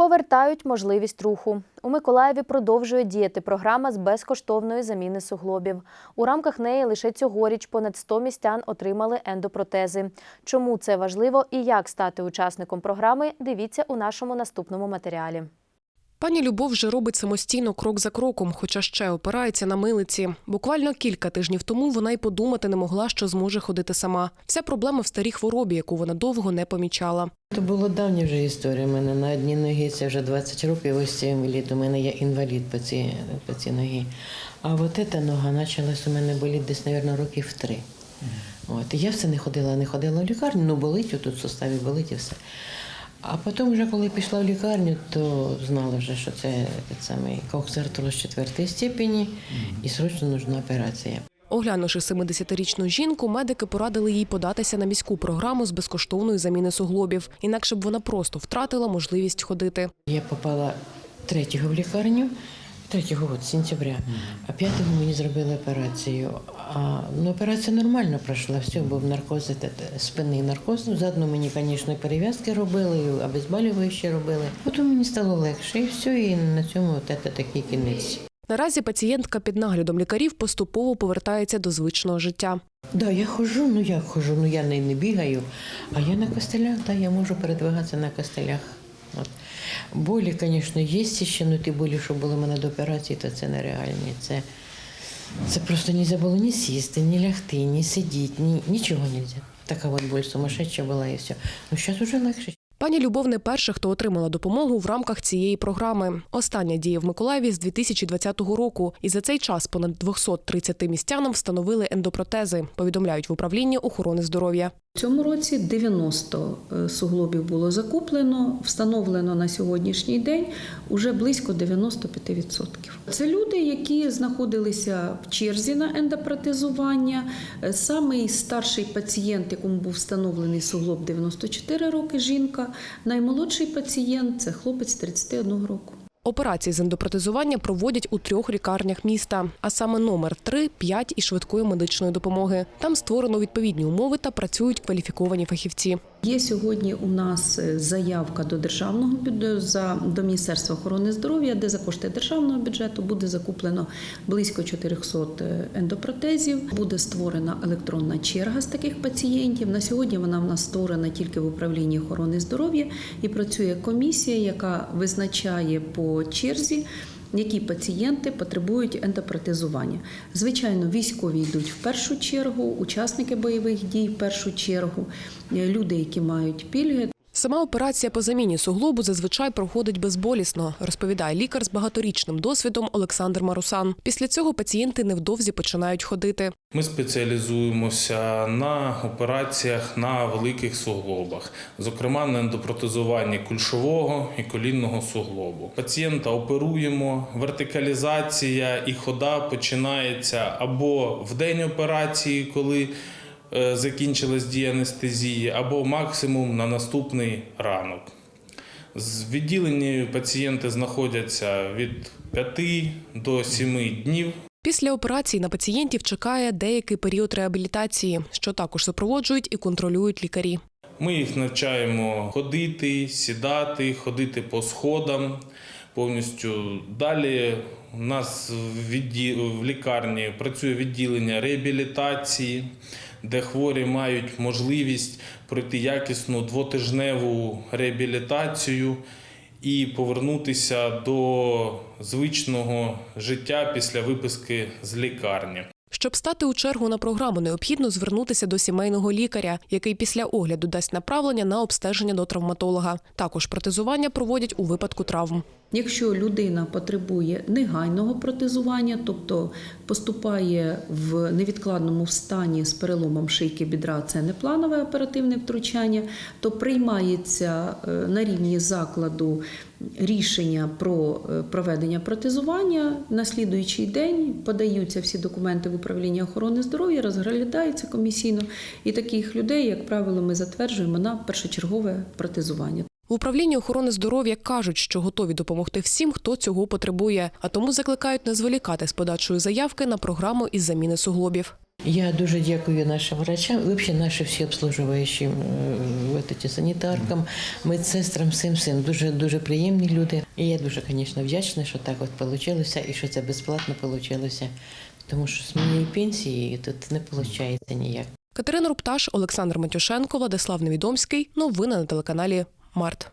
Повертають можливість руху. У Миколаєві продовжує діяти програма з безкоштовної заміни суглобів. У рамках неї лише цьогоріч понад 100 містян отримали ендопротези. Чому це важливо і як стати учасником програми, дивіться у нашому наступному матеріалі. Пані Любов вже робить самостійно крок за кроком, хоча ще опирається на милиці. Буквально кілька тижнів тому вона й подумати не могла, що зможе ходити сама. Вся проблема в старій хворобі, яку вона довго не помічала. Це була давня вже історія. У мене на одній ногі це вже 20 років. Ось цей інвалід. У мене є інвалід по цій, по цій ногі. А от ця нога почалась у мене боліти десь, мабуть, років три. От. Я все не ходила, не ходила в лікарню, ну болить, отут в суставі болить і все. А потім, вже коли пішла в лікарню, то знала вже, що це саме коксартроз четвертої степені і срочно нужна операція. Оглянувши 70-річну жінку, медики порадили їй податися на міську програму з безкоштовної заміни суглобів. Інакше б вона просто втратила можливість ходити. Я попала третього в лікарню, третього от, сентября, а п'ятого мені зробили операцію. А, ну, операція нормально пройшла, все, був наркоз, те- те, спинний наркоз. Ну, Заодно мені, звісно, перев'язки робили, і обезболюючі робили. Потім мені стало легше, і все, і на цьому от це такий кінець. Наразі пацієнтка під наглядом лікарів поступово повертається до звичного життя. Да, я ходжу, ну як ходжу, ну я не, не бігаю, а я на костелях, да, я можу передвигатися на костелях. От. Болі, звісно, є ще, але ті болі, що були в мене до операції, то це нереальні. Це, це просто не було ні сісти, ні лягти, ні сидіти, ні, нічого не. Така от боль сумасшедша була і все. Ну, зараз вже легше. Пані Любов не перша, хто отримала допомогу в рамках цієї програми. Остання діє в Миколаєві з 2020 року, і за цей час понад 230 містянам встановили ендопротези. Повідомляють в управлінні охорони здоров'я. Цьому році 90 е, суглобів було закуплено, встановлено на сьогоднішній день уже близько 95%. Це люди, які знаходилися в черзі на ендопротезування. Е, Самий старший пацієнт, якому був встановлений суглоб 94 роки, жінка. Наймолодший пацієнт це хлопець 31 року. Операції з ендопротезування проводять у трьох лікарнях міста, а саме номер 3, 5 і швидкої медичної допомоги. Там створено відповідні умови та працюють кваліфіковані фахівці. Є сьогодні у нас е, заявка до державного за до Міністерства охорони здоров'я, де за кошти державного бюджету буде закуплено близько 400 ендопротезів. Буде створена електронна черга з таких пацієнтів. На сьогодні вона в нас створена тільки в управлінні охорони здоров'я і працює комісія, яка визначає по черзі. Які пацієнти потребують ендопротезування? Звичайно, військові йдуть в першу чергу, учасники бойових дій в першу чергу, люди, які мають пільги. Сама операція по заміні суглобу зазвичай проходить безболісно, розповідає лікар з багаторічним досвідом Олександр Марусан. Після цього пацієнти невдовзі починають ходити. Ми спеціалізуємося на операціях на великих суглобах, зокрема на ендопротезуванні кульшового і колінного суглобу. Пацієнта оперуємо, вертикалізація і хода починається або в день операції, коли закінчилась дія анестезії, або максимум на наступний ранок. З відділенні пацієнти знаходяться від 5 до 7 днів Після операції на пацієнтів чекає деякий період реабілітації, що також супроводжують і контролюють лікарі. Ми їх навчаємо ходити, сідати, ходити по сходам повністю. Далі у нас в, в лікарні працює відділення реабілітації, де хворі мають можливість пройти якісну двотижневу реабілітацію і повернутися до звичного життя після виписки з лікарні. Щоб стати у чергу на програму, необхідно звернутися до сімейного лікаря, який після огляду дасть направлення на обстеження до травматолога. Також протезування проводять у випадку травм. Якщо людина потребує негайного протезування, тобто поступає в невідкладному стані з переломом шийки бідра, це не планове оперативне втручання, то приймається е, на рівні закладу рішення про е, проведення протезування. На слідуючий день подаються всі документи в управління охорони здоров'я, розглядається комісійно, і таких людей, як правило, ми затверджуємо на першочергове протезування. В управлінні охорони здоров'я кажуть, що готові допомогти всім, хто цього потребує, а тому закликають не зволікати з подачою заявки на програму із заміни суглобів. Я дуже дякую нашим врачам, взагалі нашим всі обслужуючим санітаркам, медсестрам, всім всім. Дуже дуже приємні люди. І я дуже, звісно, вдячна, що так от вийшло і що це безплатно вийшло. Тому що з моєї пенсії тут не виходить ніяк. Катерина Рупташ, Олександр Матюшенко, Владислав Невідомський. Новини на телеканалі Март.